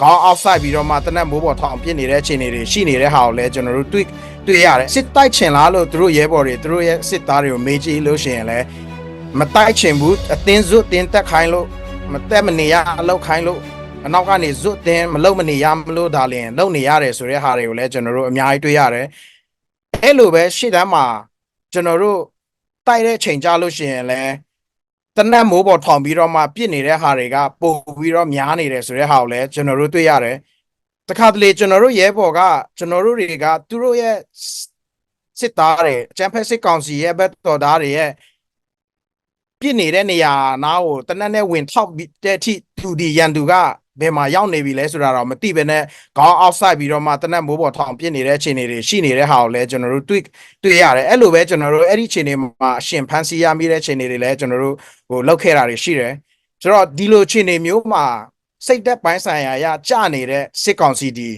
ခေါင်းအောက်ဆိုင်ပြီးတော့မှတနက်မိုးပေါ်ထောင်ပြစ်နေတဲ့အခြေအနေတွေရှိနေတဲ့ဟာကိုလည်းကျွန်တော်တို့တွေ့တွေ့ရတယ်စစ်တိုက်ချင်လားလို့သူတို့ရဲဘော်တွေသူတို့ရဲ့စစ်သားတွေကိုမေးကြည့်လို့ရှိရင်လည်းမတိုက်ချင်ဘူးအတင်းစွတ်တင်းတက်ခိုင်းလို့မတက်မနေရအလောက်ခိုင်းလို့အနောက်ကနေဇွတ်တင်းမလုံမနေရမလို့ဒါလင်လုံနေရတယ်ဆိုတဲ့ဟာတွေကိုလည်းကျွန်တော်တို့အများကြီးတွေ့ရတယ်အဲ့လိုပဲရှေ့တန်းမှာကျွန်တော်တို့တိုက်တဲ့ချိန်ကြလို့ရှိရင်လည်း တနက်မိုးပေါ်ထောင်ပြီးတော့မှပြစ်နေတဲ့ဟာတွေကပို့ပြီးတော့များနေတယ်ဆိုတဲ့ဟာကိုလည်းကျွန်တော်တို့တွေ့ရတယ်။တခါတလေကျွန်တော်တို့ရဲဘော်ကကျွန်တော်တို့တွေကသူတို့ရဲ့စစ်သားတွေအချမ်းဖက်စစ်ကောင်စီရဲ့ဘက်တော်သားတွေရဲ့ပြစ်နေတဲ့နေရာနားကိုတနက်နဲ့ဝင်ထောက်ပြီးတဲ့အထိသူဒီရန်သူက ဘယ်မှာရောက်နေပြီလဲဆိုတာတော့မသိဘဲနဲ့ခေါင်းအောက်ဆိုင်ပြီးတော့မှတနက်မိုးပေါ်ထောင်ပြစ်နေတဲ့အခြေအနေတွေရှိနေတဲ့ဟာကိုလည်းကျွန်တော်တို့တွေ့တွေ့ရတယ်အဲ့လိုပဲကျွန်တော်တို့အဲ့ဒီအခြေအနေမှာအရှင်ဖန်စီရမိတဲ့အခြေအနေတွေလည်းကျွန်တော်တို့ဟိုလောက်ခဲ့တာတွေရှိတယ်ဆိုတော့ဒီလိုအခြေအနေမျိုးမှာစိတ်သက်ပိုင်းဆိုင်ရာရကြနေတဲ့စစ်ကောင်စီဒီ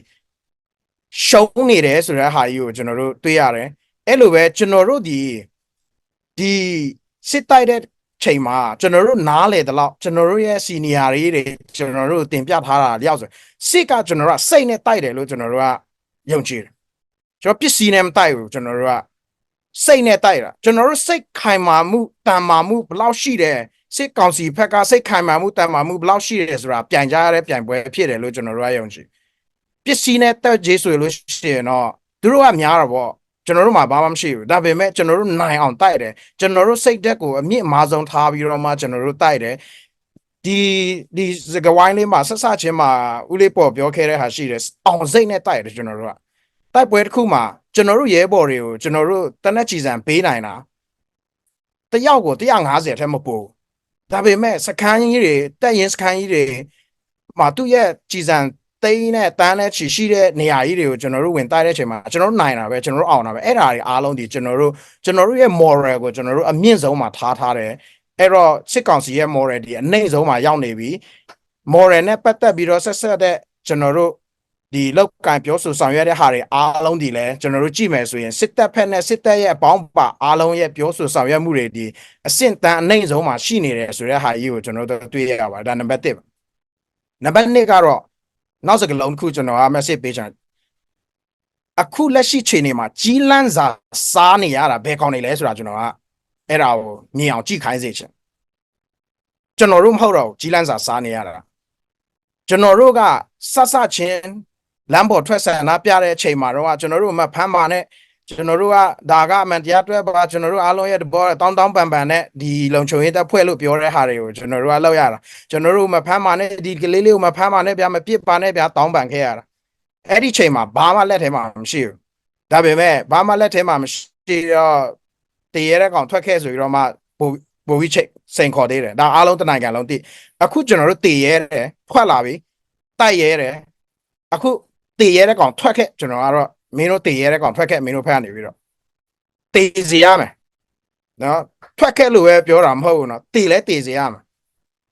ရှုံးနေတယ်ဆိုတဲ့ဟာကြီးကိုကျွန်တော်တို့တွေ့ရတယ်အဲ့လိုပဲကျွန်တော်တို့ဒီဒီစစ်တိုက်တဲ့ ချိန်မှာကျွန်တော်တို့နားလေတလောက်ကျွန်တော်တို့ရဲ့စီနီယာတွေတွေကျွန်တော်တို့တင်ပြထားတာလျောက်ဆိုစစ်ကကျွန်တော်တို့ကစိတ်နဲ့တိုက်တယ်လို့ကျွန်တော်တို့ကယုံကြည်တယ်ကျွန်တော်ပစ္စည်းနဲ့မတိုက်ဘူးကျွန်တော်တို့ကစိတ်နဲ့တိုက်တာကျွန်တော်တို့စိတ်ခိုင်မာမှုတန်မာမှုဘယ်လောက်ရှိတယ်စစ်ကောင်စီဘက်ကစိတ်ခိုင်မာမှုတန်မာမှုဘယ်လောက်ရှိတယ်ဆိုတာပြန်ကြားရတဲ့ပြန်ပွဲဖြစ်တယ်လို့ကျွန်တော်တို့ကယုံကြည်ပစ္စည်းနဲ့တက်ကြီးဆိုလို့ရှိရင်တော့သူတို့ကများတော့ဗော ကျွန်တော်တို့မှာဘာမှမရှိဘူးဒါပေမဲ့ကျွန်တော်တို့နိုင်အောင်တိုက်တယ်ကျွန်တော်တို့စိတ်ဓာတ်ကိုအမြင့်အမားဆုံးထားပြီးတော့မှကျွန်တော်တို့တိုက်တယ်ဒီဒီစကဝိုင်းလေးမှာဆက်စချင်းမှာဦးလေးပေါ်ပြောခဲ့တဲ့ဟာရှိတယ်အောင်စိတ်နဲ့တိုက်တယ်ကျွန်တော်တို့ကတိုက်ပွဲတစ်ခုမှာကျွန်တော်တို့ရဲဘော်တွေကိုကျွန်တော်တို့တနက်ချီစံပေးနိုင်တာတယောက်ကို150ထက်မပိုဘူးဒါပေမဲ့စခန်းကြီးတွေတက်ရင်စခန်းကြီးတွေမှာသူ့ရဲ့ချီစံ သိန်းနဲ့တန်းနဲ့ချီရှိတဲ့နေရာကြီးတွေကိုကျွန်တော်တို့ဝင်တိုက်တဲ့အချိန်မှာကျွန်တော်တို့နိုင်တာပဲကျွန်တော်တို့အောင်တာပဲအဲ့ဒါတွေအားလုံးဒီကျွန်တော်တို့ကျွန်တော်တို့ရဲ့ moral ကိုကျွန်တော်တို့အမြင့်ဆုံးမှာထားထားတယ်အဲ့တော့စစ်ကောင်စီရဲ့ moral ဒီအနှိမ့်ဆုံးမှာရောက်နေပြီ moral နဲ့ပတ်သက်ပြီးတော့ဆက်ဆက်တဲ့ကျွန်တော်တို့ဒီလောက်ကင်ပြောဆိုဆောင်ရွက်တဲ့ဟာတွေအားလုံးဒီလဲကျွန်တော်တို့ကြည့်မယ်ဆိုရင်စစ်တပ်ဖက်နဲ့စစ်တပ်ရဲ့အပေါင်းပါအားလုံးရဲ့ပြောဆိုဆောင်ရွက်မှုတွေဒီအဆင့်တန်းအနှိမ့်ဆုံးမှာရှိနေတယ်ဆိုတဲ့ဟာကြီးကိုကျွန်တော်တို့တွေ့ရပါတယ်ဒါနံပါတ်1ပါနံပါတ်2ကတော့ နောက်စကလုံးတစ်ခုကျွန်တော်က message ပေးချင်တယ်အခုလက်ရှိချိန်နေမှာကြီးလန်းစာစားနေရတာဘယ်ကောင်းနေလဲဆိုတာကျွန်တော်ကအဲ့ဒါကိုမြင်အောင်ကြည့်ခိုင်းစေချင်ကျွန်တော်တို့မဟုတ်တော့ဘူးကြီးလန်းစာစားနေရတာကျွန်တော်တို့ကဆဆချင်းလမ်းပေါ်ထွက်ဆန္ဒပြတဲ့အချိန်မှာတော့ကျွန်တော်တို့မဖမ်းပါနဲ့ ကျွန်တော်တို့ကဒါကအမှန်တရားတွေ့ပါကျွန်တော်တို့အားလုံးရဲ့တဘောတောင်းတောင်းပန်ပန်နဲ့ဒီလုံချုံရေးတက်ဖွဲ့လို့ပြောတဲ့ဟာတွေကိုကျွန်တော်တို့ကလောက်ရတာကျွန်တော်တို့မဖမ်းပါနဲ့ဒီကလေးလေးကိုမဖမ်းပါနဲ့ဗျာမပြစ်ပါနဲ့ဗျာတောင်းပန်ခဲ့ရတာအဲ့ဒီချိန်မှာဘာမှလက်ထဲမှာမရှိဘူးဒါပေမဲ့ဘာမှလက်ထဲမှာမရှိတော့တရေတဲ့ကောင်ထွက်ခဲ့ဆိုပြီးတော့မှပို့ပို့ပြီးချိန်စိန်ခေါ်သေးတယ်ဒါအားလုံးတနိုင်ငံလုံးတိအခုကျွန်တော်တို့တည်ရဲတယ်ထွက်လာပြီတိုက်ရဲတယ်အခုတည်ရဲတဲ့ကောင်ထွက်ခဲ့ကျွန်တော်ကတော့ မင်းတို့တည်ရဲတဲ့ကောင်ထွက်ခဲ့မင်းတို့ဖက်ကနေပြီးတော့တည်စီရမယ်နော်ထွက်ခဲ့လို့ပဲပြောတာမဟုတ်ဘူးနော်တည်လဲတည်စီရမယ်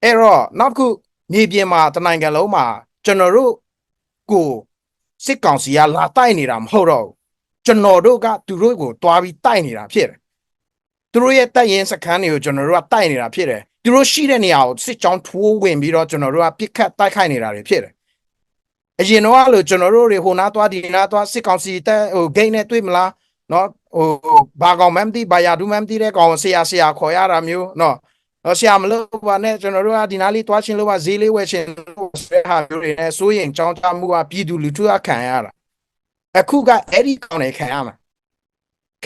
အဲ့တော့နောက်တစ်ခုမြေပြင်မှာတနိုင်ငံလုံးမှာကျွန်တော်တို့ကိုစစ်ကောင်စီကလာတိုက်နေတာမဟုတ်တော့ဘူးကျွန်တော်တို့ကသူတို့ကိုတွားပြီးတိုက်နေတာဖြစ်တယ်သူတို့ရဲ့တိုက်ရင်စခန်းတွေကိုကျွန်တော်တို့ကတိုက်နေတာဖြစ်တယ်သူတို့ရှိတဲ့နေရာကိုစစ်ကြောင်းထိုးဝင်ပြီးတော့ကျွန်တော်တို့ကပြစ်ခတ်တိုက်ခိုက်နေတာတွေဖြစ်တယ် အရင်တော့အဲ့လိုကျွန်တော်တို့တွေဟိုနားသွားဒီနားသွားစစ်ကောင်စီတက်ဟိုဂိမ်းနဲ့တွေ့မလားနော်ဟိုဘာကောင်မှမသိဘာယာဒူမှမသိတဲ့ကောင်ဆရာဆရာခေါ်ရတာမျိုးနော်တော့ဆရာမလို့ပါနဲ့ကျွန်တော်တို့ကဒီနားလေးသွားချင်းလို့ပါဈေးလေးဝယ်ချင်းလို့ဆရာမျိုးတွေနဲ့စိုးရင်ကြောင်းချမှုကပြည်သူလူထုကခံရတာအခုကအဲ့ဒီကောင်တွေခံရမှာ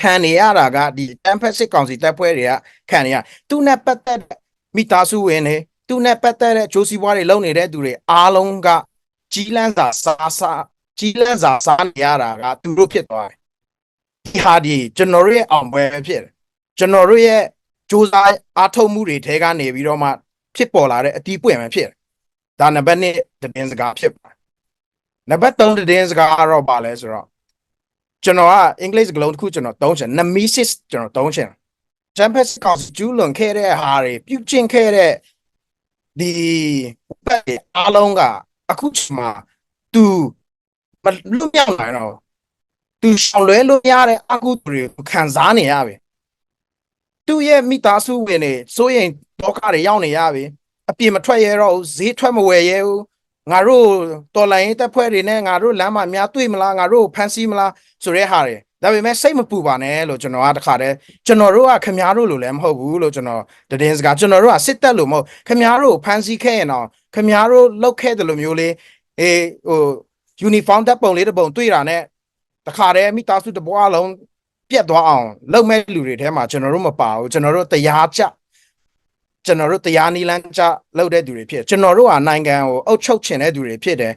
ခံနေရတာကဒီတမ်ဖက်စစ်ကောင်စီတပ်ဖွဲ့တွေကခံနေရသူနဲ့ပတ်သက်တဲ့မိသားစုဝင်တွေသူနဲ့ပတ်သက်တဲ့ဂျိုးစီပွားတွေလုပ်နေတဲ့သူတွေအားလုံးက ကြီးလန်းစာစားစားကြီးလန်းစာစားနေရတာကသူတို့ဖြစ်သွားတယ်ဒီဟာဒီကျွန်တော်တို့ရဲ့အောင်ပွဲပဲဖြစ်တယ်ကျွန်တော်တို့ရဲ့စူးစမ်းအားထုတ်မှုတွေထဲကနေပြီးတော့မှဖြစ်ပေါ်လာတဲ့အတီးပွင့်ပဲဖြစ်တယ်ဒါနံပါတ်1တင်းစကားဖြစ်ပါတယ်နံပါတ်3တင်းစကားကတော့ပါလဲဆိုတော့ကျွန်တော်ကအင်္ဂလိပ်စကားလုံးတစ်ခုကျွန်တော်သုံးချင် nemesis ကျွန်တော်သုံးချင် Tempest ကောင်ကျူးလွန်ခဲ့တဲ့ဟာတွေပြုတ်ကျင်ခဲ့တဲ့ဒီဘက်တွေအားလုံးက အခုချိန်မှာ तू မလွတ်မြောက်နိုင်တော့ तू ရှောင်လွဲလို့ရတဲ့အကုသိုလ်တွေကိုခံစားနေရပြီသူ့ရဲ့မိသားစုဝင်တွေစိုးရင်ဒုက္ခတွေရောက်နေရပြီအပြင်မထွက်ရတော့ဘူးဈေးထွက်မဝယ်ရဘူးငါတို့တော်လိုင်းရေးတပ်ဖွဲ့တွေနဲ့ငါတို့လမ်းမှာများတွေ့မလားငါတို့ဖမ်းဆီးမလားဆိုတဲ့ဟာတွေ ဒါပေမဲ့စိတ်မပူပါနဲ့လို့ကျွန်တော်ကတခါတည်းကျွန်တော်တို့ကခမားတို့လိုလည်းမဟုတ်ဘူးလို့ကျွန်တော်တည်င်းစကားကျွန်တော်တို့ကစစ်တပ်လို့မဟုတ်ခမားတို့ဖမ်းဆီးခဲ့ရင်တော့ခမားတို့လောက်ခဲ့တယ်လို့မျိုးလေးအေးဟို uniform တပ်ပုံလေးတစ်ပုံတွေ့တာနဲ့တခါတည်းမိသားစုတစ်ပွားလုံးပြတ်သွားအောင်လုပ်မဲ့လူတွေထဲမှာကျွန်တော်တို့မပါဘူးကျွန်တော်တို့တရားကြကျွန်တော်တို့တရားနီလန်းကြလုပ်တဲ့သူတွေဖြစ်ကျွန်တော်တို့ဟာနိုင်ငံကိုအုပ်ချုပ်ချင်တဲ့သူတွေဖြစ်တယ်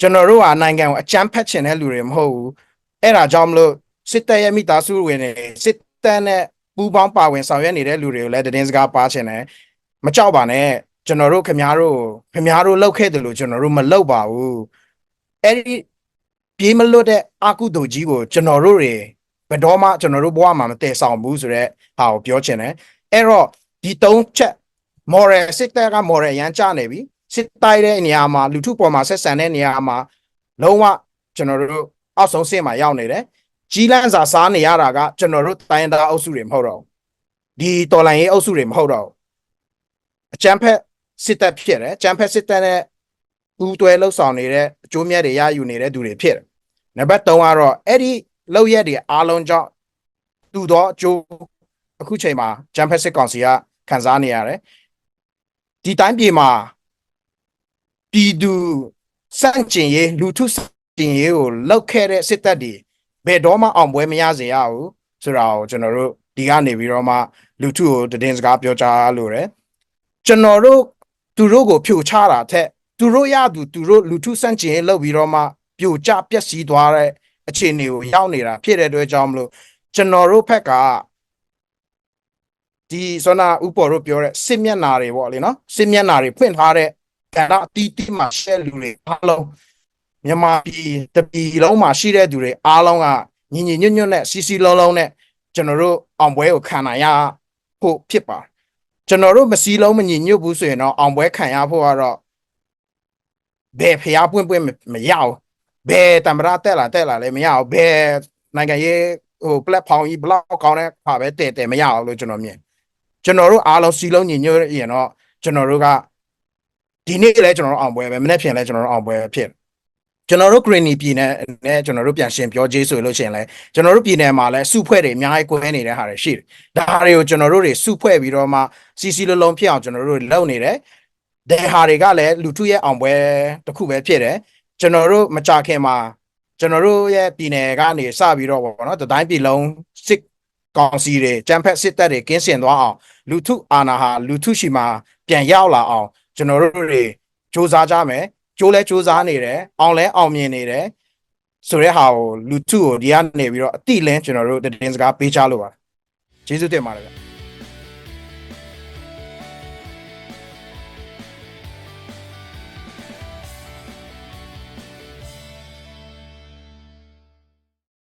ကျွန်တော်တို့ဟာနိုင်ငံကိုအကြမ်းဖက်ချင်တဲ့လူတွေမဟုတ်ဘူးအဲ့ဒါကြောင့်မလို့ စစ်တပ်ရဲ့မိသားစုဝင်တွေစစ်တပ်နဲ့ပူးပေါင်းပါဝင်ဆောင်ရွက်နေတဲ့လူတွေကိုလည်းတင်းစကားပါချင်တယ်မကြောက်ပါနဲ့ကျွန်တော်တို့ခင်ဗျားတို့ခင်ဗျားတို့လောက်ခဲ့တယ်လို့ကျွန်တော်တို့မလောက်ပါဘူးအဲ့ဒီပြေးမလွတ်တဲ့အာကုတုကြီးကိုကျွန်တော်တို့တွေဘယ်တော့မှကျွန်တော်တို့ဘဝမှာမတည်ဆောင်ဘူးဆိုတော့ဟာကိုပြောချင်တယ်အဲ့တော့ဒီသုံးချက် moral စစ်တပ်က moral ရမ်းကျနေပြီစစ်တိုက်တဲ့နေရာမှာလူထုပေါ်မှာဆက်ဆံတဲ့နေရာမှာလုံးဝကျွန်တော်တို့အောက်ဆုံးဆင့်မှာရောက်နေတယ် ကြီးလန်းစာစားနေရတာကကျွန်တော်တို့တိုင်းသားအုပ်စုတွေမဟုတ်တော့ဘူးဒီတော်လိုင်းရေးအုပ်စုတွေမဟုတ်တော့ဘူးအကြမ်းဖက်စစ်တပ်ဖြစ်တယ်အကြမ်းဖက်စစ်တပ်နဲ့ပူးတွဲလှုပ်ဆောင်နေတဲ့အကျိုးမြတ်တွေရယူနေတဲ့သူတွေဖြစ်တယ်နံပါတ်3ကတော့အဲ့ဒီလောက်ရက်တွေအားလုံးကြောင့်တူတော့အကျိုးအခုချိန်မှာဂျမ်ဖက်စစ်ကောင်စီကခံစားနေရတယ်ဒီတိုင်းပြည်မှာပြည်သူစန့်ကျင်ရေးလူထုစန့်ကျင်ရေးကိုလောက်ခဲ့တဲ့စစ်တပ်တွေ ဘယ်တော့မှအောင်ပွဲမရစေရဘူးဆိုတာကိုကျွန်တော်တို့ဒီကနေပြီးတော့မှလူထုကိုတည်င်းစကားပြောကြားလို့ရတယ်ကျွန်တော်တို့သူတို့ကိုဖြိုချတာထက်သူတို့ရသူသူတို့လူထုစန့်ကျင်ရေးလုပ်ပြီးတော့မှပြိုကျပျက်စီးသွားတဲ့အခြေအနေကိုရောက်နေတာဖြစ်တဲ့အတွက်ကြောင့်မလို့ကျွန်တော်တို့ဘက်ကဒီဆိုနာဥပေါ်တို့ပြောတဲ့စစ်မျက်နာတွေပေါ့လေနော်စစ်မျက်နာတွေဖွင့်ထားတဲ့ကဏ္ဍအတီးတီးမှာရှဲလူတွေအားလုံး မြန်မာပြည်တပြည်လုံးမှာရှိတဲ့သူတွေအားလုံးကညီညီညွတ်ညွတ်နဲ့စီစီလုံးလုံးနဲ့ကျွန်တော်တို့အောင်ပွဲကိုခံနိုင်ရဖို့ဖြစ်ပါတယ်ကျွန်တော်တို့မစီလုံးမညီညွတ်ဘူးဆိုရင်တော့အောင်ပွဲခံရဖို့ကတော့ဘယ်ဖျားပွင့်ပွင့်မမရဘူးဘယ်တံပရာတက်လာတက်လာလည်းမရဘူးဘယ်နိုင်ငံရေးဟို platform ကြီးဘလောက်ကောင်းတဲ့ဟာပဲတဲ့တဲ့မရအောင်လို့ကျွန်တော်မြင်ကျွန်တော်တို့အားလုံးစီလုံးညီညွတ်ရင်တော့ကျွန်တော်တို့ကဒီနေ့လည်းကျွန်တော်တို့အောင်ပွဲပဲမနေ့ဖြန်လည်းကျွန်တော်တို့အောင်ပွဲပဲဖြစ် ကျွန်တော်တို့ Greeny ပြည်နယ်နဲ့ကျွန်တော်တို့ပြန်ရှင်ပြောကြေးဆိုလို့ရှိရင်လည်းကျွန်တော်တို့ပြည်နယ်မှာလည်းစုဖွဲ့တွေအများကြီးကွဲနေတဲ့ဟာတွေရှိတယ်။ဒါတွေကိုကျွန်တော်တို့တွေစုဖွဲ့ပြီးတော့မှစီစီလုံးလုံးဖြစ်အောင်ကျွန်တော်တို့လုပ်နေတယ်။ဒီဟာတွေကလည်းလူထုရဲ့အောင်ပွဲတစ်ခုပဲဖြစ်တယ်။ကျွန်တော်တို့မကြခင်မှာကျွန်တော်တို့ရဲ့ပြည်နယ်ကနေစပြီးတော့ပေါ့နော်တတိုင်းပြည်လုံးစစ်ကောင်စီတွေကြမ်းဖက်စစ်တပ်တွေကင်းစင်သွားအောင်လူထုအာဏာဟာလူထုရှိမှပြန်ရောက်လာအောင်ကျွန်တော်တို့တွေစ조사ကြမယ် ကြိုးလဲစ조사နေတယ်အောင်လဲအောင်မြင်နေတယ်ဆိုတဲ့ဟာကိုလူထုကိုဒီကနေပြီးတော့အတိလင်းကျွန်တော်တို့တင်းစကားပေးချလို့ပါကျေးဇူးတင်ပါတယ်ဗျ